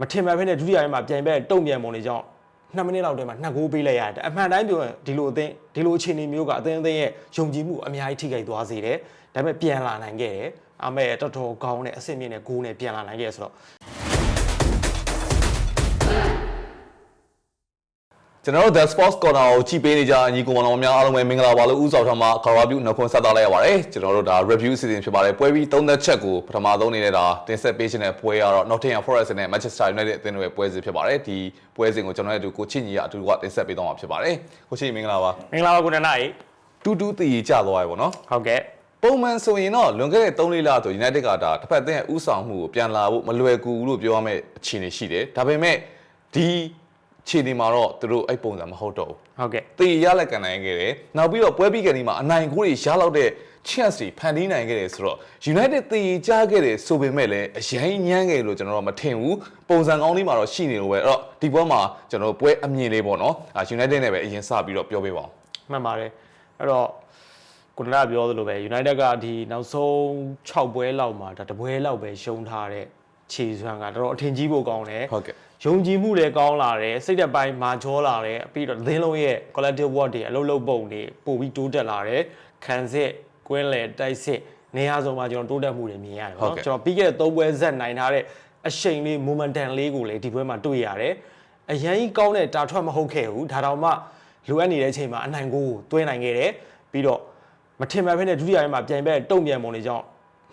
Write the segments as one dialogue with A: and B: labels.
A: မထင်မှတ်ဖ ೇನೆ ဒုတိယပိုင်းမှာပြိုင်ဘက်တုံ့ပြန်ပုံတွေကြောင့်2မိနစ်လောက်တည်းမှာ2ဂိုးပေးလိုက်ရတယ်အမှန်တိုင်းပြောရင်ဒီလိုအသင်းဒီလိုအခြေအနေမျိုးကအသင်းအသင်းရဲ့ယုံကြည်မှုအများကြီးထိခိုက်သွားစေတယ်ဒါပေမဲ့ပြန်လာနိုင်ခဲ့တယ်အမေတော်တော်ကောင်းတဲ့အဆင့်မြင့်တဲ့ဂိုးနဲ့ပြန်လာနိုင်ခဲ့ဆိုတော့
B: ကျွန်တော်တို့ The Sports Corner ကိုကြည့်ပေးနေကြညီကောင်မောင်များအားလုံးပဲမင်္ဂလာပါလို့ဥဆောင်ထားမှာကာရာဗျူနှုတ်ခွန်းဆက်သလိုက်ရပါတယ်ကျွန်တော်တို့ဒါ review အစီအစဉ်ဖြစ်ပါတယ်ပွဲပြီးသုံးသက်ချက်ကိုပထမဆုံးအနေနဲ့ဒါတင်ဆက်ပေးခြင်းတဲ့ပွဲကတော့ Nottingham Forest နဲ့ Manchester United အသင်းတို့ရဲ့ပွဲစဉ်ဖြစ်ပါတယ်ဒီပွဲစဉ်ကိုကျွန်တော်တို့ကိုချစ်ညီကအတူကတင်ဆက်ပေးတော့မှာဖြစ်ပါတယ်ကိုချစ်ညီမင်္ဂလာပါ
A: မင်္ဂလာပါကိုနန္ဒအေး
B: တူတူတည်ကြသွားပြီပေါ့နော်
A: ဟုတ်ကဲ့
B: ပုံမှန်ဆိုရင်တော့လွန်ခဲ့တဲ့3လေးလဆို United ကဒါတစ်ဖက်အသင်းရဲ့ဥဆောင်မှုကိုပြန်လာဖို့မလွယ်ကူဘူးလို့ပြောရမယ့်အခြေအနေရှိတယ်ဒါပေမဲ့ဒီအ ခြေအနေမှာတော့သူတို့အဲ့ပုံစံမဟုတ်တော့ဘူး
A: ဟုတ်ကဲ့
B: တေရလက်ကန်နိုင်ခဲ့တယ်။နောက်ပြီးတော့ပွဲပြီးကန်ဒီမှာအနိုင်ကိုတွေရလောက်တဲ့ chance တွေဖန်တီးနိုင်ခဲ့တယ်ဆိုတော့ United တေကြခဲ့တယ်ဆိုပေမဲ့လည်းအရင်ညမ်းခဲ့လို့ကျွန်တော်တို့မထင်ဘူး။ပုံစံကောင်းလေးမှာတော့ရှိနေလို့ပဲ။အဲ့တော့ဒီပွဲမှာကျွန်တော်တို့ပွဲအမြင်လေးပေါ့နော်။အာ United နဲ့ပဲအရင်စပြီးတော့ပြောပေးပါဦး
A: မှန်ပါတယ်အဲ့တော့ကိုနန္ဒပြောသလိုပဲ United ကဒီနောက်ဆုံး6ပွဲလောက်မှာဒါတပွဲလောက်ပဲရှုံးထားတဲ့ခြေစွမ်းကတော်တော်အထင်ကြီးဖို့ကောင်းတယ်။
B: ဟုတ်ကဲ့
A: ယုံကြည်မှုလည်းကောင်းလာတယ်စိတ်သက်ပိုင်းမာချောလာတယ်ပြီးတော့သင်းလုံးရဲ့ collective work တွေအလုပ်လုပ်ပုံတွေပို့ပြီးတိုးတက်လာတယ်ခံစစ်ကွင်းလေတိုက်စစ်နေရာစုံမှာကျွန်တော်တိုးတက်မှုတွေမြင်ရတယ်ပေါ့နော်ကျွန်တော်ပြီးခဲ့တဲ့၃ပွဲဆက်နိုင်ထားတဲ့အရှိန်လေး momentum လေးကိုလည်းဒီပွဲမှာတွေ့ရတယ်အရင်ကြီးကောင်းတဲ့တာထွက်မဟုတ်ခဲ့ဘူးဒါတောင်မှလိုအပ်နေတဲ့အချိန်မှာအနိုင်ကိုတွဲနိုင်ခဲ့တယ်ပြီးတော့မထင်မှတ်ဖ ೇನೆ ဒုတိယပိုင်းမှာပြိုင်ဘက်တုံ့ပြန်ပုံတွေကြောင့်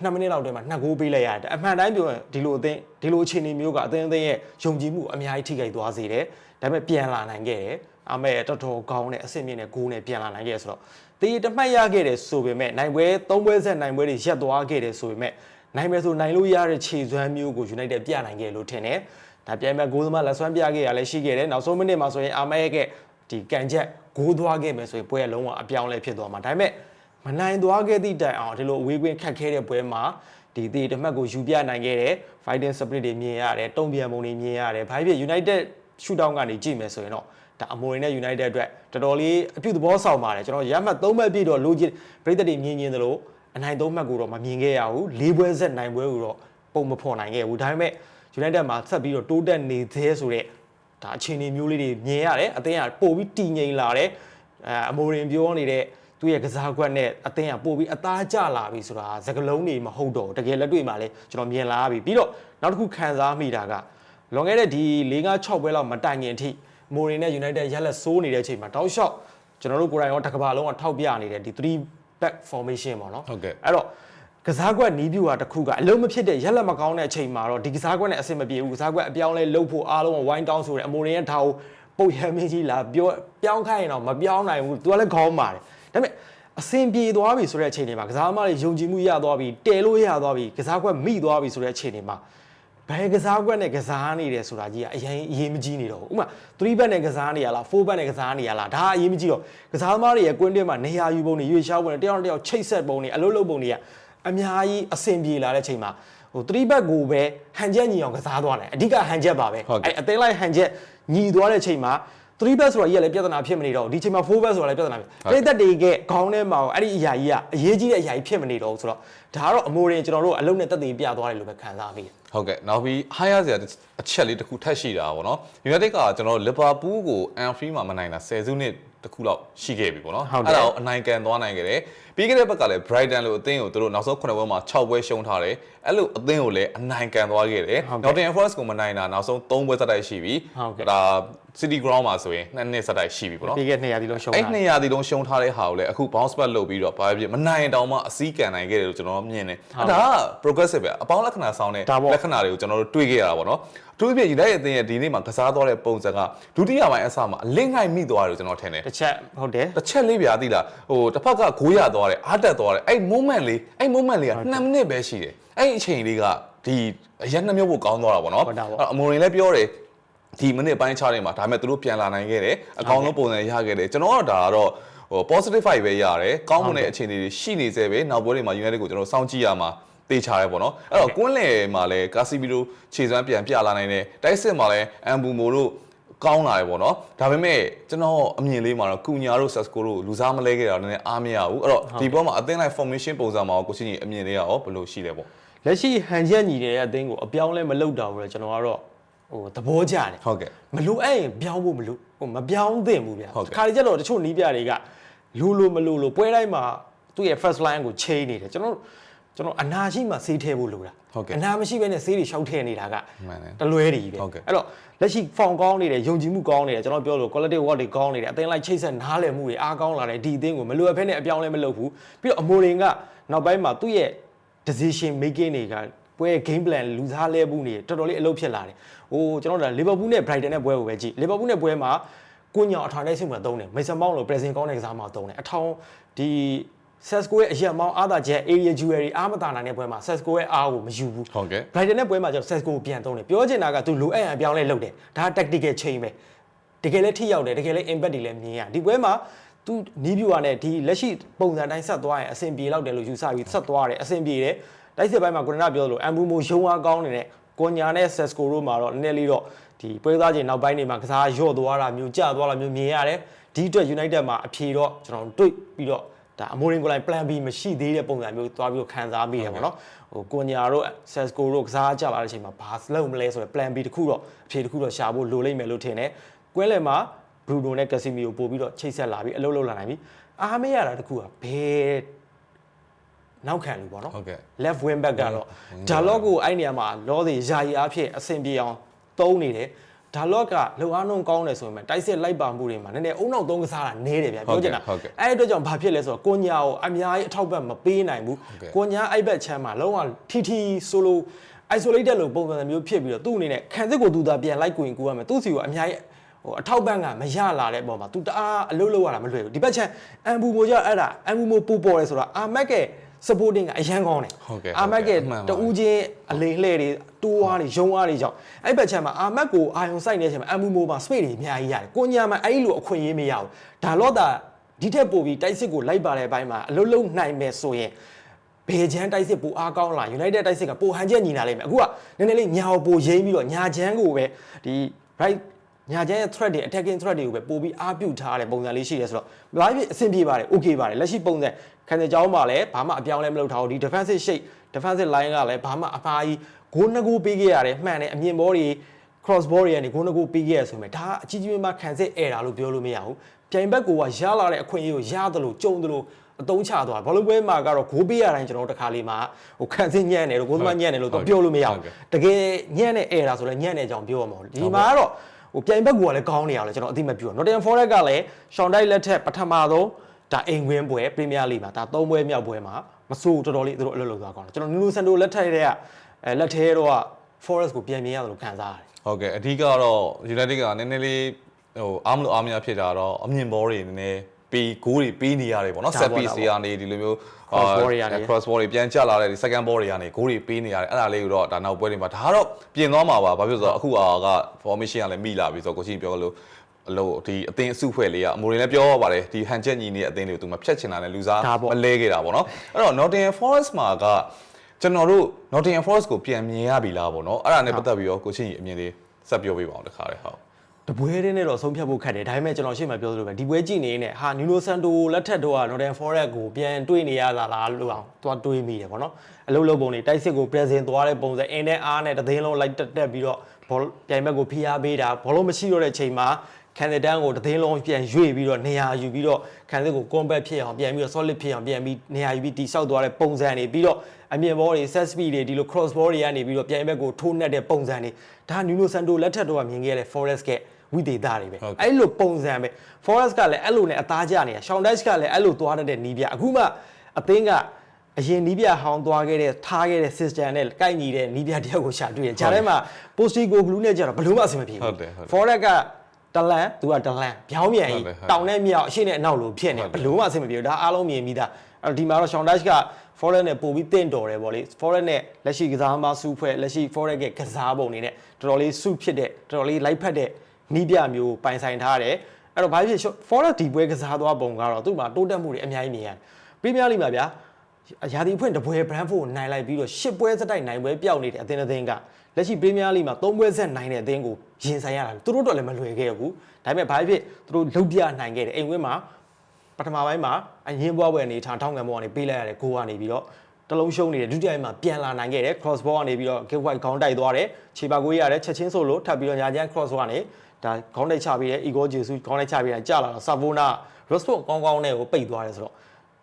A: 2မိနစ်လောက်တည်းမှာ2ဂိုးပေးလိုက်ရတယ်အမှန်တိုင်းပြောရင်ဒီလိုအသင်းဒီလိုအခြေအနေမျိုးကအသင်းအသင်းရဲ့ယုံကြည်မှုအများကြီးထိခိုက်သွားစေတယ်ဒါပေမဲ့ပြန်လာနိုင်ခဲ့တယ်အမေတော်တော်ကောင်းတဲ့အဆင့်မြင့်တဲ့ဂိုးနဲ့ပြန်လာနိုင်ခဲ့ဆိုတော့တေးတမှတ်ရခဲ့တယ်ဆိုပေမဲ့နိုင်ပွဲ၃ပွဲဆက်နိုင်ပွဲတွေရက်သွားခဲ့တယ်ဆိုပေမဲ့နိုင်မယ်ဆိုနိုင်လို့ရတဲ့ခြေစွမ်းမျိုးကို United ပြနိုင်ခဲ့လို့ထင်တယ်ဒါပြိုင်ဘက်ဂိုးသမားလက်စွမ်းပြခဲ့ရလဲရှိခဲ့တယ်နောက်ဆုံးမိနစ်မှာဆိုရင်အာမဲရဲ့ဒီကန်ချက်ဂိုးသွားခဲ့မယ်ဆိုရင်ပွဲကလုံးဝအပြောင်းလဲဖြစ်သွားမှာဒါပေမဲ့ မနိုင်သွားခဲ့သည့်တိုင်အောင်ဒီလိုအဝေးကွင်းခတ်ခဲတဲ့ပွဲမှာဒီတေတမတ်ကိုယူပြနိုင်ခဲ့တယ် fighting spirit တွေမြင်ရတယ်တုံ့ပြန်ပုံတွေမြင်ရတယ်ဘာဖြစ် United shootout ကနေကြည့်မယ်ဆိုရင်တော့ဒါအမိုရီနဲ့ United အတွက်တော်တော်လေးအပြုသဘောဆောင်ပါတယ်ကျွန်တော်ရမှတ်3မှတ်ပြည့်တော့လိုချင်ပြည်သက်တွေမြင်မြင်သလိုအနိုင်3မှတ်ကိုတော့မမြင်ခဲ့ရဘူး၄ပွဲဆက်နိုင်ပွဲကိုတော့ပုံမဖော်နိုင်ခဲ့ဘူးဒါပေမဲ့ United မှာဆက်ပြီးတော့တိုးတက်နေသေးဆိုတဲ့ဒါအခြေအနေမျိုးလေးတွေမြင်ရတယ်အသင်းကပို့ပြီးတည်ငြိမ်လာတယ်အဲအမိုရင်ပြောနေတဲ့ သူ့ရဲ့ကစားကွက်နဲ့အသင်းကပို့ပြီးအသားကျလာပြီဆိုတာစကလုံးတွေမဟုတ်တော့ဘူးတကယ်လက်တွေ့မှာလဲကျွန်တော်မြင်လာပြီပြီးတော့နောက်တစ်ခုခံစားမိတာကလွန်ခဲ့တဲ့ဒီ၄၅6ပွဲလောက်မတိုင်ခင်အထိမိုရီနဲ့ United ရက်လက်စိုးနေတဲ့အချိန်မှာတောက်လျှောက်ကျွန်တော်တို့ကိုယ်တိုင်ရောတစ်ကမ္ဘာလုံးကထောက်ပြနေတဲ့ဒီ3 back formation ပေါ့နော်
B: ဟုတ်ကဲ့
A: အဲ့တော့ကစားကွက်နီးပြူဟာတစ်ခုကအလုံးမဖြစ်တဲ့ရက်လက်မကောင်းတဲ့အချိန်မှာတော့ဒီကစားကွက်နဲ့အဆင်မပြေဘူးကစားကွက်အပြောင်းလဲလုပ်ဖို့အားလုံးကဝိုင်းတောင်းဆိုတယ်အမိုရင်ရဲ့ထားကိုပုတ်ရမင်းကြီးလာပြောပြောင်းခိုင်းရင်တော့မပြောင်းနိုင်ဘူးသူကလည်းခေါင်းပါတယ် ဒါပေမဲ့အဆင်ပြေသွားပြီဆိုတဲ့အချိန်တွေမှာကစားသမားတွေယုံကြည်မှုရသွားပြီတဲလို့ရသွားပြီကစားကွက်မိသွားပြီဆိုတဲ့အချိန်တွေမှာဘယ်ကစားကွက်နဲ့ကစားနေတယ်ဆိုတာကြီးကအရင်အရေးမကြီးနေတော့ဘူးဥပမာ3ဘက်နဲ့ကစားနေရလား4ဘက်နဲ့ကစားနေရလားဒါအရေးမကြီးတော့ကစားသမားတွေရဲ့ကွင်းတွင်းမှာနေရာယူပုံတွေရွေးချောက်ပုံတွေတယောက်တစ်ယောက်ချိတ်ဆက်ပုံတွေအလုပ်လုပ်ပုံတွေကအများကြီးအဆင်ပြေလာတဲ့အချိန်မှာဟို3ဘက်ကိုပဲဟန်ချက်ညီအောင်ကစားသွားတယ်အဓိကဟန်ချက်ပါပဲ
B: ဟုတ်ကဲ့
A: အဲ့အသေးလိုက်ဟန်ချက်ညီသွားတဲ့အချိန်မှာ 3 back ဆိုတာကြီးကလည်းပြဿနာဖြစ်မနေတော့ဘူးဒီချိန်မှာ4 back ဆိုတာလည်းပြဿနာဖြစ်ပြိသက်တွေကခေါင်းထဲမှာအဲ့ဒီအရာကြီးကအရေးကြီးတဲ့အရာကြီးဖြစ်မနေတော့ဘူးဆိုတော့ဒါကတော့အမိုရင်ကျွန်တော်တို့အလုံးနဲ့တက်တည်ပြသွားတယ်လို့ပဲခံစားမိတယ်
B: ဟုတ်ကဲ့နောက်ပြီးဟားရစရာအချက်လေးတစ်ခုထပ်ရှိတာပေါ့နော် United ကကျွန်တော်လီဗာပူးကို Anfield မှာမနိုင်တာ10စုနှစ်တစ်ခုလောက်ရှိခဲ့ပြီပေါ့နော်
A: ဟုတ်တယ်
B: ဒါကိုအနိုင်ကန်သွားနိုင်ခဲ့တယ်ပြီးခဲ့တဲ့ဘက်ကလည်း Brighton လို့အသင်းကိုသူတို့နောက်ဆုံး9ပွဲမှာ6ပွဲရှုံးထားတယ်အဲ့လိုအသင်းကိုလည်းအနိုင်ကန်သွားခဲ့တယ်
A: ဟုတ်ကဲ့
B: Nottingham Forest ကိုမနိုင်တာနောက်ဆုံး3ပွဲစတိုက်ရှိပြီ
A: ဟုတ်ကဲ့
B: ဒါ City Ground မှာဆိုရင်2နှစ်စတိုက်ရှိပြီပေါ့နော်
A: ပြီးခဲ့တဲ့နေရာဒီလုံးရှုံး
B: အဲ့
A: တာ
B: 200ဒီလုံးရှုံးထားတဲ့ဟာကိုလည်းအခု bounce back လုပ်ပြီးတော့ဘာဖြစ်ဖြစ်မနိုင်တောင်မှအစည်းကန်နိုင်ခဲ့တယ်လို့ကျွန်တော်မြင်တယ်အဲ့ဒါက progressive ပဲအပေါင်းလက္ခဏာဆောင်တဲ့
A: ဒါပေါ့
B: လက္ခဏာတွေကိုကျွန်တော်တို့တွေ့ခဲ့ရတာပေါ့နော်အထူးသဖြင့် United အသင်းရဲ့ဒီနေ့မှာကစားသွားတဲ့ပုံစံကဒုတိယပိုင်းအစမှာအလင်းငိုက်မိသွားတယ်လို့ကျွန်တော်ထင်တယ်
A: တစ်ချက်ဟုတ်တယ်
B: တစ်ချက်လေးဗျာသိလားဟိုတစ်ဖက်ကဂိုးရသွားတယ်အားတက်သွားတယ်အဲ့ moment လေးအဲ့ moment လေးက2မိနစ်ပဲရှိတယ်အဲ့အချိန်လေးကဒီအရက်နှမျိုးဖို့ကောင်းသွားတာပေါ့နော်
A: ဟုတ်တာပေါ့
B: အဲ့အမိုရင်လည်းပြောတယ် ဒီမိနစ်ပိုင်းခြားနေမှာဒါပေမဲ့သူတို့ပြန်လာနိုင်ခဲ့တယ်အကောင်းဆုံးပုံစံရခဲ့တယ်ကျွန်တော်ကတော့ဒါကတော့ဟို positive vibe ပဲရတယ်ကောင်းမွန်တဲ့အခြေအနေတွေရှိနေသေးပဲနောက်ပွဲတွေမှာ United ကိုကျွန်တော်စောင့်ကြည့်ရမှာတေချာရဲပေါ့နော်အဲ့တော့ကွင်းလယ်မှာလည်းကာစီဘီလိုခြေစွမ်းပြန်ပြလာနိုင်တယ်တိုက်စစ်မှာလည်းအမ်ဘူမိုတို့ကောင်းလာတယ်ပေါ့နော်ဒါပေမဲ့ကျွန်တော်အမြင်လေးမှာတော့ကုညာတို့ဆက်စကိုတို့လူစားမလဲခဲ့တာနည်းနည်းအားမရဘူးအဲ့တော့ဒီဘောမှာအသင်းလိုက် formation ပုံစံမှာကိုချင်းကြီးအမြင်လေးကရောဘယ်လိုရှိလဲပေါ့
A: လက်ရှိဟန်ချက်ညီနေတဲ့အသင်းကိုအပြောင်းလဲမလုပ်တာဘူးလေကျွန်တော်ကတော့ ဟိုသဘောကျတယ်
B: ဟုတ်ကဲ့
A: မလိုအဲ့ရင်ပြောင်းဖို့မလိုဟိုမပြောင်းသင့်ဘူးဗျာ
B: ဟုတ်ကဲ့
A: ခါကြတော့တချို့နီးပြတွေကလူလိုမလိုလိုပွဲတိုင်းမှာသူ့ရဲ့ first line ကိုချိန်နေတယ်ကျွန်တော်ကျွန်တော်အနာရှိမှဆေးထဲဖို့လိုတာ
B: ဟုတ်ကဲ့
A: အနာမရှိဘဲနဲ့ဆေးတွေရှောက်ထဲနေတာက
B: မှန်တယ်
A: တလွဲတွေပဲ
B: ဟုတ်ကဲ့
A: အဲ့တော့လက်ရှိ form ကောင်းနေတယ်ယုံကြည်မှုကောင်းနေတယ်ကျွန်တော်ပြောလို့ quality work တွေကောင်းနေတယ်အသင်းလိုက်ချိတ်ဆက်နားလည်မှုတွေအားကောင်းလာတယ်ဒီအသင်းကိုမလိုအပ်ဘဲနဲ့အပြောင်းလဲမလုပ်ဘူးပြီးတော့အမိုရင်ကနောက်ပိုင်းမှာသူ့ရဲ့ decision making တွေက ပွဲ game plan လူစားလဲမှုတွေတော်တော်လေးအလုပ်ဖြစ်လာတယ်။ဟိုကျွန်တော်တို့လီဗာပူးနဲ့ Brighton နဲ့ပွဲကိုပဲကြည့်လီဗာပူးနဲ့ပွဲမှာကိုညောင်အထောင်နဲ့စိတ်မှာသုံးတယ်မေဆန်မောင်းလို pressing ကောင်းတဲ့ကစားမှာသုံးတယ်အထောင်ဒီ Sesco ရဲ့အရက်မောင်းအားသာချက် area jewelry အားမတာနိုင်တဲ့ပွဲမှာ Sesco ရဲ့အားကိုမယူဘူး
B: ဟုတ်ကဲ့
A: Brighton နဲ့ပွဲမှာကျတော့ Sesco ကိုပြန်သုံးတယ်ပြောချင်တာကသူလိုအပ်ရင်အပြောင်းလဲလုပ်တယ်ဒါက tactical change ပဲတကယ်လည်းထိရောက်တယ်တကယ်လည်း impact တွေလည်းမြင်ရဒီပွဲမှာသူနီးပြူကနဲ့ဒီလက်ရှိပုံစံတိုင်းဆက်သွားရင်အဆင်ပြေလောက်တယ်လို့ယူဆပြီးဆက်သွားတယ်အဆင်ပြေတယ် တိုက်စစ်ပိုင်းမှာကိုရနာပြောလို့အမ်ဘူမိုရုံအားကောင်းနေတဲ့ကိုညာနဲ့ Sesco တို့မှာတော့နည်းနည်းလေးတော့ဒီပွဲသားချင်းနောက်ပိုင်းတွေမှာကစားရော့သွားတာမျိုးကျသွားတာမျိုးမြင်ရတယ်ဒီအတွက် United မှာအဖြေတော့ကျွန်တော်တို့တွေ့ပြီးတော့ဒါအမိုရင်ကိုလိုင်း plan B မရှိသေးတဲ့ပုံစံမျိုးသွားပြီးတော့ခံစားမိတယ်ပေါ့နော်ဟိုကိုညာတို့ Sesco တို့ကစားကြလာတဲ့အချိန်မှာဘာလုပ်မလဲဆိုတော့ plan B တစ်ခုတော့အဖြေတစ်ခုတော့ရှာဖို့လိုလိမ့်မယ်လို့ထင်တယ်ကွဲလယ်မှာ Bruno နဲ့ Casemiro ပို့ပြီးတော့ချိတ်ဆက်လာပြီးအလုပ်လုပ်လာနိုင်ပြီအားမရတာတစ်ခုကဘယ် နောက်ခံလူပေါ့နော်
B: ဟုတ်ကဲ့
A: left wing back ကတော့
B: ဟုတ်ကဲ့
A: dialogue ကိုအဲ့နေရာမှာလောစီယာယီအားဖြင့်အဆင်ပြေအောင်သုံးနေတယ် dialogue ကလုံအားနှုံကောင်းတယ်ဆိုရင်တိုက်စစ်လိုက်ပါမှုတွေမှာနည်းနည်းအုံနောက်သုံးကစားတာနေတယ်ဗျာ
B: ဟုတ်
A: ပြော
B: ကဲ့
A: ချင်တာ
B: ဟုတ်ကဲ့
A: အဲ့ဒီအတွက်ကြောင့်ဘာဖြစ်လဲဆိုတော့ကိုညာကိုအများကြီးအထောက်ပံ့မပေးနိုင်ဘူး
B: ဟုတ်ကဲ့
A: ကိုညာအဲ့ဘက်ချမ်းမှာလုံးဝထီထီ solo isolated လို့ပုံစံမျိုးဖြစ်ပြီးတော့သူ့အနေနဲ့ခံစစ်ကိုသူသာပြန်လိုက်ကိုရင်ကိုရမယ်သူ့စီကိုအများကြီးဟိုအထောက်ပံ့ကမရလာတဲ့အပေါ်မှာ तू တအားအလုပ်လုပ်ရတာမလွယ်ဘူးဒီဘက်ချမ်းအမ်ဘူမိုကြအဲ့ဒါအမ်ဘူမိုပူပေါ်တယ်ဆိုတော့အာမက်ကဲ supporting ကအရန်ကောင်းတယ်
B: ဟုတ်ကဲ့
A: အာမက်ကဲ
B: ဟုတ်ကဲ့အမှန်ပါ
A: တူးချင်းအလိန်လှဲ့တွေတိုးွားတွေရုံးွားတွေကြောင့်အဲ့ဘက်ချမ်းမှာအာမက်ကိုအာယုံစိုက်နေတဲ့အချိန်မှာအမ်ဘူမိုမှာ space တွေအများကြီးရတယ်ကိုညာမှာအဲ့ဒီလိုအခွင့်အရေးမရဘူးဒါတော့တာဒီထက်ပိုပြီးတိုက်စစ်ကိုလိုက်ပါတဲ့အပိုင်းမှာအလုံးလုံးနိုင်မယ်ဆိုရင်ဘေချန်တိုက်စစ်ပိုအားကောင်းလာ United တိုက်စစ်ကပိုဟန်ချက်ညီလာလိမ့်မယ်အခုကနည်းနည်းလေးညာကိုပိုရင်းပြီးတော့ညာချမ်းကိုပဲဒီ right ညာချမ်းရဲ့ threat တွေ attacking threat တွေကိုပဲပိုပြီးအားပြုထားတဲ့ပုံစံလေးရှိတယ်ဆိုတော့ဘာဖြစ်အဆင်ပြေပါတယ် okay ပါတယ်လက်ရှိပုံစံခံတဲ့ကြောင်းမှာလည်းဘာမှအပြောင်းလဲမလုပ်ထားဘူးဒီ defensive shape defensive line ကလည်းဘာမှအမှားကြီးဂိုးနှစ်ဂိုးပေးခဲ့ရတယ်မှန်တယ်အမြင့်ဘောတွေ cross ball တွေကနေဂိုးနှစ်ဂိုးပေးခဲ့ရဆိုရင်ဒါအကြီးကြီးမားခံစစ်အဲတာလို့ပြောလို့မရဘူးပြိုင်ဘက်ကကရလာတဲ့အခွင့်အရေးကိုရတယ်လို့ကြုံတယ်လို့အတုံးချသွားဘောလုံးပွဲမှာကတော့ဂိုးပေးရတိုင်းကျွန်တော်တို့တစ်ခါလေးမှာဟိုခံစစ်ညံ့တယ်လို့ဂိုးသမားညံ့တယ်လို့တော့ပြောလို့မရဘူးတကယ်ညံ့တဲ့အဲတာဆိုလည်းညံ့တဲ့အကြောင်းပြောရမှာဒီမှာကတော့ ဟိုပြိုင်ဘက်ကလည်းကောင်းနေရလဲကျွန်တော်အသိမပြုဘူး Nottingham Forest ကလည်း Sean Dyche လက်ထက်ပထမဆုံးဒါအိမ်ဝင်းပွဲ Premier League မှာဒါ၃ပွဲမြောက်ပွဲမှာမစိုးတော်တော်လေးသူတို့အလုပ်လုပ်သွားကောင်းတယ်ကျွန်တော်နူနိုဆန်တိုလက်ထက်တဲ့ကအဲလက်ထဲတော့ Forest ကိုပြန်မြင်ရတယ်လို့ခံစားရတယ်
B: ဟုတ်ကဲ့အဓိကတော့ United ကနည်းနည်းလေးဟိုအားမလို့အားမရဖြစ်တာတော့အမြင့်ဘောတွေနည်းနည်း ပြီးဂိုးတွေပြီးနေရတယ်ပေါ့နော်
A: ဒါ
B: set
A: ပေါ့
B: piece
A: ဒါ
B: တွေ
A: ပေါ့
B: ကနေဒီလိုမျိုး
A: Cross ball တွေကနေ
B: အာ cross ball တွေပြန်ကျလာတဲ့ဒီ second ball တွေကနေဂိုးတွေပြီးနေရတယ်အဲ့ဒါလေးကိုတော့ဒါနောက်ပွဲတွေမှာဒါကတော့ပြင်သွားမှာပါဘာဖြစ်လို့လဲဆိုတော့အခုအာက formation ကလည်းမိလာပြီဆိုတော့ကိုချင်းပြောလို့အလို့ဒီအသင်းအစုဖွဲ့လေးကအမိုတွေလည်းပြောပါတယ်ဒီဟန်ချက်ညီနေတဲ့အသင်းတွေကိုသူမဖြတ်ချင်တာနဲ့လူစား
A: ဒါပေါ့
B: မလဲခဲ့တာပေါ့နော်အဲ့တော့ Nottingham Forest မှာကကျွန်တော်တို့ Nottingham Forest ကိုပြန်မြင်ရပြီလားပေါ့နော်အဲ့ဒါနဲ့ပတ်သက်ပြီးတော့ကိုချင်းကြီးအမြင်လေးဆက်ပြောပေးပါအောင်တခါလေဟုတ်
A: တပွဲတည်းနဲ့တော့ဆုံးဖြတ်ဖို့ခက်တယ်ဒါပေမဲ့ကျွန်တော်ရှေ့မှာပြောသလိုပဲဒီပွဲကြည့်နေနေဟာနီနိုဆန်တိုလက်ထက်တော့က Nottingham Forest ကိုပြန်တွေးနေရတာလားလို့အောင်သွားတွေးမိတယ်ဗောနော်အလုပ်လုပ်ပုံတွေတိုက်စစ်ကို present သွားတဲ့ပုံစံအင်းနဲ့အားနဲ့တသိန်းလုံးလိုက်တက်တက်ပြီးတော့ဘောပြိုင်ဘက်ကိုဖိအားပေးတာဘောလုံးမရှိတော့တဲ့ချိန်မှာခံတဲ့တန်းကိုတသိန်းလုံးပြန်ရွေ့ပြီးတော့နေရာယူပြီးတော့ခံစစ်ကို combat ဖြစ်အောင်ပြန်ပြီးတော့ solid ဖြစ်အောင်ပြန်ပြီးနေရာယူပြီးတိဆောက်သွားတဲ့ပုံစံတွေပြီးတော့အမြင့်ဘောတွေ set speed တွေဒီလို cross ball တွေကနေပြီးတော့ပြိုင်ဘက်ကိုထိုးနှက်တဲ့ပုံစံတွေဒါနီနိုဆန်တိုလက်ထက်တော့ကမြင်ခဲ့ရတဲ့ Forest က ဝိသေသတွေပဲ
B: ဟုတ်ကဲ့
A: အဲ့လိုပုံစံပဲ Forest ကလည်းအဲ့လိုနဲ့အသားကျနေတာ Sean Dyche ကလည်းအဲ့လိုသွားတတ်တဲ့နီးပြအခုမှအသင်းကအရင်နီးပြဟောင်းသွားခဲ့တဲ့ထားခဲ့တဲ့ system နဲ့ကိုက်ညီတဲ့နီးပြတယောက်ကိုရှာတွေ့တယ်ဂျာထဲမှာ Postigo Glue နဲ့ကြတော့ဘယ်လို့မှအဆင်မပြေ
B: ဟုတ်
A: ဘူး
B: တယ်ဟုတ်တယ်
A: Forest ကတလန်သူကတလန်ပြောင်းပြန်
B: ဟုတ်
A: ကြီး
B: တယ်ဟုတ်တယ်
A: တောင်နဲ့မြောက်အရှိနဲ့အနောက်လိုဖြစ်နေ
B: ဟုတ်တယ်
A: ဘယ်လို့မှအဆင်မပြေဘူးဒါအားလုံးမြင်ပြီးသားအဲ့တော့ဒီမှာတော့ Sean Dyche က Forest နဲ့ပို့ပြီးတင့်တော်တယ်ဗောလေ Forest နဲ့လက်ရှိကစားမစုဖွဲ့လက်ရှိ Forest ရဲ့ကစားပုံတွေနဲ့တော်တော်လေးစုဖြစ်တဲ့တော်တော်လေးလိုက်ဖက်တဲ့ နီးပြမျိုးပိုင်ဆိုင်ထားတယ်အဲ့တော့ဘာဖြစ်ဖြစ် Forest ဒီပွဲကစားသွားပုံကတော့သူ့မှာတိုးတက်မှုတွေအများကြီးမြင်ရတယ် Premier League မှာဗျာရာသီအဖွင့်တပွဲ Brentford ကိုနိုင်လိုက်ပြီးတော့10ပွဲစတိုက်နိုင်ပွဲပျောက်နေတဲ့အသင်းအသင်းကလက်ရှိ Premier League မှာ3ပွဲဆက်နိုင်တဲ့အသင်းကိုရင်ဆိုင်ရတာသူတို့တော့လည်းမလွယ်ခဲ့ဘူးဒါပေမဲ့ဘာဖြစ်ဖြစ်သူတို့လုတ်ပြနိုင်ခဲ့တယ်အိမ်ဝင်းမှာပထမပိုင်းမှာအရင်ဘွားပွဲအနေထားထောင်းငံဘောကနေပေးလိုက်ရတဲ့ဂိုးကနေပြီးတော့တစ်လုံးရှုံးနေတယ်ဒုတိယမှာပြန်လာနိုင်ခဲ့တယ် cross ball ကနေပြီးတော့ give white ခေါင်းတိုက်သွားတယ်ခြေပါကိုရတယ်ချက်ချင်းဆိုလို့ထပ်ပြီးတော့ညာချမ်း cross ကနေ ဒါခေါင်းတိုက်ချပြီးတယ် ego jesu ခေါင်းတိုက်ချပြီးတာကြာလာတော့ savona rospo ကောင်းကောင်းနဲ့ကိုပိတ်သွားတယ်ဆိုတော့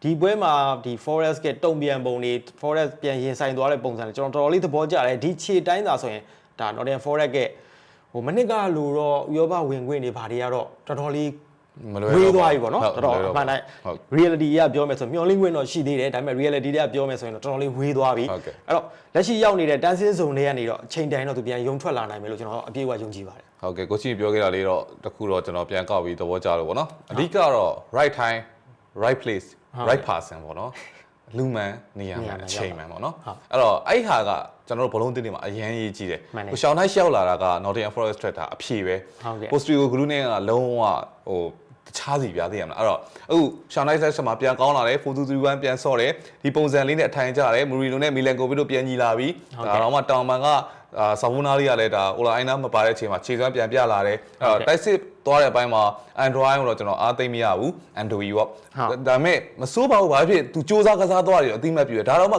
A: ဒီပွဲမှာဒီ forest ကတုံပြန်ပုံတွေ forest ပြန်ရင်ဆိုင်သွားတဲ့ပုံစံတွေကျွန်တော်တော်တော်လေးသဘောကျတယ်ဒီခြေတိုင်းသာဆိုရင်ဒါ northern forest ကဟိုမနစ်ကလိုတော့ဥရောပဝင်ခွင့်တွေဘာတွေကတော့တော်တော်လေး
B: မလွယ်
A: ဝေး
B: တော့
A: သွားပြီပေါ့နော်
B: ဟုတ်
A: တော်တော်
B: မလွယ်
A: အမှန်တိုင်း
B: ဟုတ်
A: reality ကပြောမယ်ဆိုမျောလင့်ခွင့်တော့ရှိသေးတယ်ဒါပေမဲ့ reality တွေကပြောမယ်ဆိုရင်တော့တော်တော်လေးဝေးသွားပြီ
B: ဟုတ်ကဲ့
A: အဲ့တော့လက်ရှိရောက်နေတဲ့ dancing zone တွေကနေတော့အချိန်တိုင်းတော့သူပြန်ရုံထွက်လာနိုင်မယ်လို့ကျွန်တော်အပြည့်အဝယုံကြည်ပါတယ်
B: ဟုတ်ကဲ့ကိုချီပြောခဲ့တာလေးတော့တခုတော့ကျွန်တော်ပြန်ကောက်ပြီးသဘောကျလို့ပေါ့နော်အဓိကတော့ right time right place
A: ဟုတ်
B: right person ပေါ့နော်လူမှန်နေရာ
A: နေ
B: မှ
A: ရာ
B: န်
A: မှန်
B: အချိန်မှန်ပေါ့နော်
A: ဟုတ်
B: အဲ့တော့အဲ့ဟာကကျွန်တော်တို့ဘလုံးတင်းနေမှာအရန်ရေးကြီးတယ်
A: မှန်တယ်
B: ကိုရှောင်းတိုင်းရှောက်လာတာက Nottingham Forest ထွက်တာအဖြေပဲ
A: ဟုတ်ကဲ့
B: post ကိုဂလူးနဲ့ကလုံးဝဟို တခြားစီပြသိရမလားအဲ့တော့အခုရှောင်းတိုင်းဆက်ဆက်မှာပြန်ကောင်းလာတယ်4-2-3-1ပြန်ဆော့တယ်ဒီပုံစံလေးနဲ့အထိုင်ကြတယ်မူရီလိုနဲ့မီလန်ကိုဗစ်တို့ပြန်ညီလာပြီ
A: ဟုတ်ကဲ့
B: ဒါတော့မှတောင်မန်ကအာဆာဗူနာလေးကလည်းဒါအိုလာအိုင်နာမပါတဲ့အချိန်မှာခြေစွမ်းပြန်ပြလာတယ်အဲ့
A: ဟုတ်
B: တော့
A: ကဲ့
B: တိုက်စစ်သွားတဲ့အပိုင်းမှာအန်ဒရိုင်ကိုတော့ကျွန်တော်အားသိမ့်မရဘူးအန်ဒိုဝီပေါ့
A: ဟုတ်
B: ဒါပေမဲ့မစိုးပါဘူးဘာဖြစ်သူစ조사ကစားသွားတယ်အတိမတ်ပြတယ်ဒါတော့မှ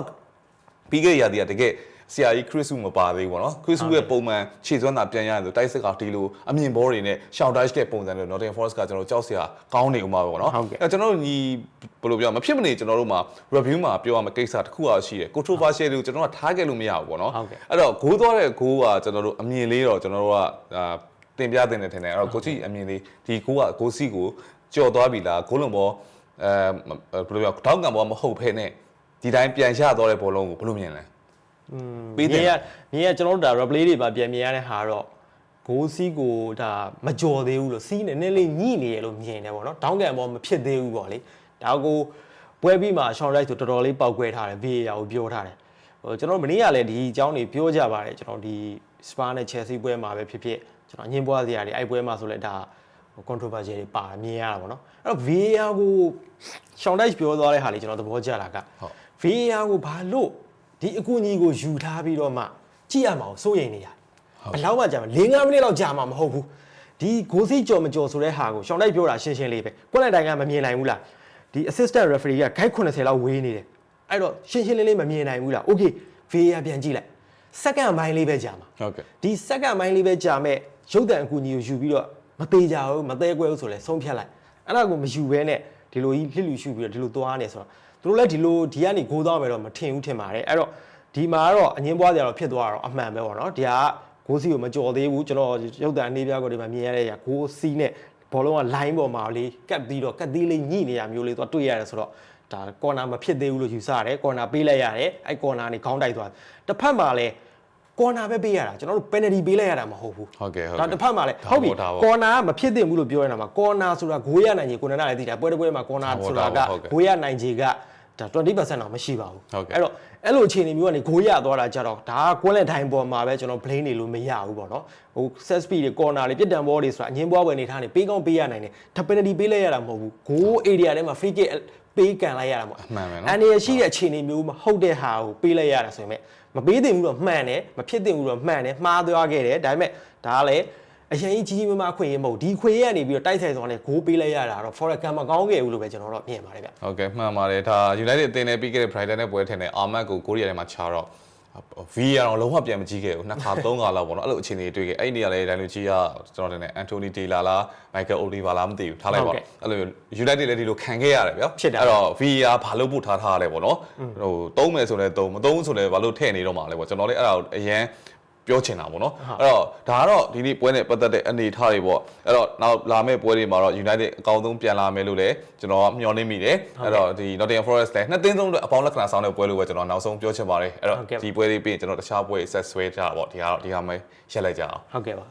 B: ပြီးခဲ့ရတဲ့တကယ် ဆရာကြီးခရစ်စုမပါသေးဘူးပေါ့နော်ခရစ်စုရဲ့ပုံမှန်ခြေစွမ်းသာပြန်ရတယ်ဆိုတိုက်စစ်ကဒီလိုအမြင်ဘောတွေနဲ့ရှောင်းတိုက်ရဲ့ပုံစံတွေ Nottingham Forest ကကျွန်တော်ကြောက်စရာကောင်းနေဦးမှာပဲပေါ့နော်
A: ဟုတ်ကဲ့
B: အဲကျွန်တော်တို့ညီဘယ်လိုပြောမဖြစ်မနေကျွန်တော်တို့မှာ review မှာပြောရမယ့်ကိစ္စတစ်ခုအားရှိတယ် controversial တွေကိုကျွန်တော်ကထားခဲ့လို့မရဘူးပေါ့နော်
A: ဟုတ်ကဲ့
B: အဲ့တော့ဂိုးသွားတဲ့ဂိုးကကျွန်တော်တို့အမြင်လေးတော့ကျွန်တော်တို့ကအာတင်ပြတင်နေထင်တယ်အဲ့တော့ကိုကြီးအမြင်လေးဒီဂိုးကဂိုးစီကိုကြော်သွားပြီလားဂိုးလုံးပေါ်အဲဘယ်လိုပြောတောင်းကံပေါ်မဟုတ်ဖ ೇನೆ ဒီတိုင်းပြန်ရသွားတဲ့ဘောလုံးကိုဘယ်လိုမြင်လဲ ပေးတယ်
A: မြင်ရမြင်ရကျွန်တော်တို့ဒါ replay တွေပါပြန်မြင်ရတဲ့ဟာတော့ဂိုးစီးကိုဒါမကြော်သေးဘူးလို့စီးနေနည်းလေးညှိနေရလို့မြင်တယ်ပေါ့နော်တောင်းကန်ပေါ်မဖြစ်သေးဘူးပေါ့လေဒါကိုပွဲပြီးမှ short right ဆိုတော်တော်လေးပောက်ကွဲထားတယ် VAR ကိုပြောထားတယ်ဟိုကျွန်တော်တို့မနေ့ကလည်းဒီအကြောင်းတွေပြောကြပါတယ်ကျွန်တော်ဒီ Spa နဲ့ Chelsea ပွဲမှာပဲဖြစ်ဖြစ်ကျွန်တော်ညင်ပွားစရာတွေအဲ့ပွဲမှာဆိုလဲဒါ controversy တွေပါတယ်မြင်ရတာပေါ့နော်အဲ့တော့ VAR ကို short right ပြောသွားတဲ့ဟာလေးကျွန်တော်သဘောကျတာက
B: ဟုတ်
A: VAR ကိုဘာလို့ ဒီအကူအညီကိုယူထားပြီးတော့မှကြည့်ရမှာကိုစိုးရိမ်နေရဘယ်လောက်မှကြာမှာ၄၅မိနစ်လောက်ကြာမှာမဟုတ်ဘူးဒီဂိုးစီကြော်မကြော်ဆိုတဲ့ဟာကိုရှောင်းလိုက်ပြောတာရှင်းရှင်းလေးပဲကွက်လိုက်တိုင်းကမမြင်နိုင်ဘူးလားဒီ assistant referee က guide 80လောက်ဝေးနေတယ်အဲ့တော့ရှင်းရှင်းလေးလေးမမြင်နိုင်ဘူးလား okay VAR ပြန်ကြည့်လိုက်စက္ကန့်ပိုင်းလေးပဲကြာမှာ
B: ဟုတ်ကဲ့
A: ဒီစက္ကန့်ပိုင်းလေးပဲကြာမဲ့ရုပ်တံအကူအညီကိုယူပြီးတော့မသေးကြဘူးမသေးကွဲဘူးဆိုလဲဆုံးဖြတ်လိုက်အဲ့ဒါကိုမယူဘဲနဲ့ဒီလိုကြီးလှစ်လူရှုပြီးတော့ဒီလိုသွားနေဆိုတော့ သူတို့လည်းဒီလိုဒီကနေဂိုးသွားမယ်တော့မထင်ဘူးထင်ပါတယ်အဲ့တော့ဒီမှာကတော့အငင်းပွားကြတော့ဖြစ်သွားတာတော့အမှန်ပဲပေါ့နော်ဒီဟာကဂိုးစီကိုမကြော်သေးဘူးကျွန်တော်ရုပ်တံအနေပြားကိုဒီမှာမြင်ရတဲ့ရာဂိုးစီနဲ့ဘောလုံးက line ပေါ်မှာလေးကတ်ပြီးတော့ကတ်သေးလေးညှိနေရမျိုးလေးသွားတွေ့ရတယ်ဆိုတော့ဒါကော်နာမဖြစ်သေးဘူးလို့ယူဆရတယ်ကော်နာပေးလိုက်ရတယ်အဲ့ကော်နာနေခေါင်းတိုက်သွားတစ်ဖက်မှာလည်းကော်နာပဲပေးရတာကျွန်တော်တို့ penalty ပေးလိုက်ရတာမဟုတ်ဘူး
B: ဟုတ်ကဲ့ဟုတ်
A: ဒါ
B: ကဲ့
A: တစ်ဖက်မှာလည်း
B: ဒါ
A: ဟုတ်ပြီ
B: ပေါ့ဒါပေါ့
A: ကော်နာကမဖြစ်သင့်ဘူးလို့ပြောရတာမှာကော်နာဆိုတာဂိုးရနိုင်ခြေကိုနနာလည်းသိတာပွဲတစ်ပွဲမှာကော်နာ
B: ဒါပေါ့
A: ဆိုတာက
B: ဒါပေါ့ဟုတ်ကဲ့
A: ဂိုးရနိုင်ခြေက ဒါ20%တော့မရှိပါဘူး
B: ဟုတ်ကဲ့
A: အဲ့တော့အဲ့လိုအခြေအနေမျိုးကနေဂိုးရသွားတာကြတော့ဒါကကွင်းလက်တိုင်းပေါ်မှာပဲကျွန်တော် blame နေလို့မရဘူးပေါ့နော်ဟို set speed တွေ corner တွေပြစ်ဒဏ်ဘောတွေဆိုတာအငင်းပွားပွဲနေထားနေပေးကောင်းပေးရနိုင်တယ်ဒါ penalty ပေးလိုက်ရတာမဟုတ်ဘူးဂိုး area ထဲမှာ free kick ပေးကန်လိုက်ရတာမဟုတ်
B: အမှန်ပဲနော်
A: အန်ဒီရရှိတဲ့အခြေအနေမျိုးမဟုတ်တဲ့ဟာကိုပေးလိုက်ရတာဆိုရင်မပေးသင့်ဘူးတော့မှန်တယ်မဖြစ်သင့်ဘူးတော့မှန်တယ်မှားသွားခဲ့တယ်ဒါပေမဲ့ဒါကလည်း အရင်ကြီးကြီးမားမားခွင့်ရမဟုတ်ဒီခွင့်ရကနေပြီးတော့တိုက်ဆိုင်ဆောင်နဲ့ဂိုးပေးလိုက်ရတာတော့ for a ကံမကောင်းခဲ့ဘူးလို့ပဲကျွန်တော်တော့မြင်ပါတယ်ဗျ
B: ဟုတ်ကဲ့မှန်ပါတယ်ဒါ United အသင်းနဲ့ပြီးခဲ့တဲ့ Brighton နဲ့ပွဲထင်တယ်အာမတ်ကိုကိုရီးယားထဲမှာခြာတော့ V ရအောင်လုံးဝပြန်မကြည့်ခဲ့ဘူးနှစ်ခါသုံးခါလောက်ပေါ့နော်အဲ့လိုအခြေအနေတွေ့ခဲ့အဲ့ဒီနေရာလေဒိုင်လူကြီးကကျွန်တော်တင်တယ်အန်တိုနီဒေလာလားမိုက်ကယ်အိုလီဗာလားမသိဘူးထားလိုက်ပါအဲ့လို United လည်းဒီလိုခံခဲ့ရတယ်ဗျာအဲ့တော့ V ရဘာလို့ပို့ထားထားရလဲပေါ့နော်ဟိုသုံးမယ်ဆိုလဲသုံးမသုံးဆိုလဲဘာလို့ထည့်နေတော့မှာလဲပေါ့ကျွန်တော်လည်းအဲ့ဒါကိုအရန် ပြောချင်တာပေါ့နော်အဲ့တော့ဒါကတော့ဒီနေ့ပွဲနဲ့ပတ်သက်တဲ့အနေအထားတွေပေါ့အဲ့တော့နောက်လာမယ့်ပွဲတွေမှာတော့ United အကောင်းဆုံးပြန်လာမယ်လို့လည်းကျွန်တော်ကမျှော်လင့်မိတယ်အဲ့တော့ဒီ Nottingham Forest လည်းနှစ်သင်းဆုံးအတွက်အပေါင်းလက္ခဏာဆောင်တဲ့ပွဲလို့ပဲကျွန်တော်နောက်ဆုံးပြောချင်ပါတယ်အဲ့တော့ဒီပွဲလေးပြီးရင်ကျွန်တော်တခြားပွဲဆက်ဆွဲကြတာပေါ့ဒီကတော့ဒီကမှရက်လိုက်ကြအောင်
A: ဟုတ်ကဲ့ပါ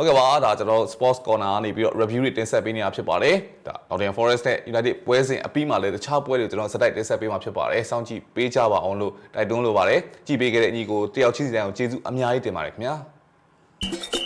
B: ဟုတ်ကဲ့ပါဒါကျွန်တော် Sports Corner ကနေပြီးတော့ review တွေတင်ဆက်ပေးနေတာဖြစ်ပါတယ်ဒါ Nottingham Forest နဲ့ United ပွဲစဉ်အပြီးမှာလည်းတခြားပွဲတွေကျွန်တော်စတိုက်တင်ဆက်ပေးမှာဖြစ်ပါတယ်စောင့်ကြည့်ပေးကြပါအောင်လို့တိုက်တွန်းလိုပါတယ်ကြည့်ပေးခဲ့တဲ့ညီကိုတယောက်ချင်းစီတိုင်းကိုကျေးဇူးအများကြီးတင်ပါတယ်ခင်ဗျာ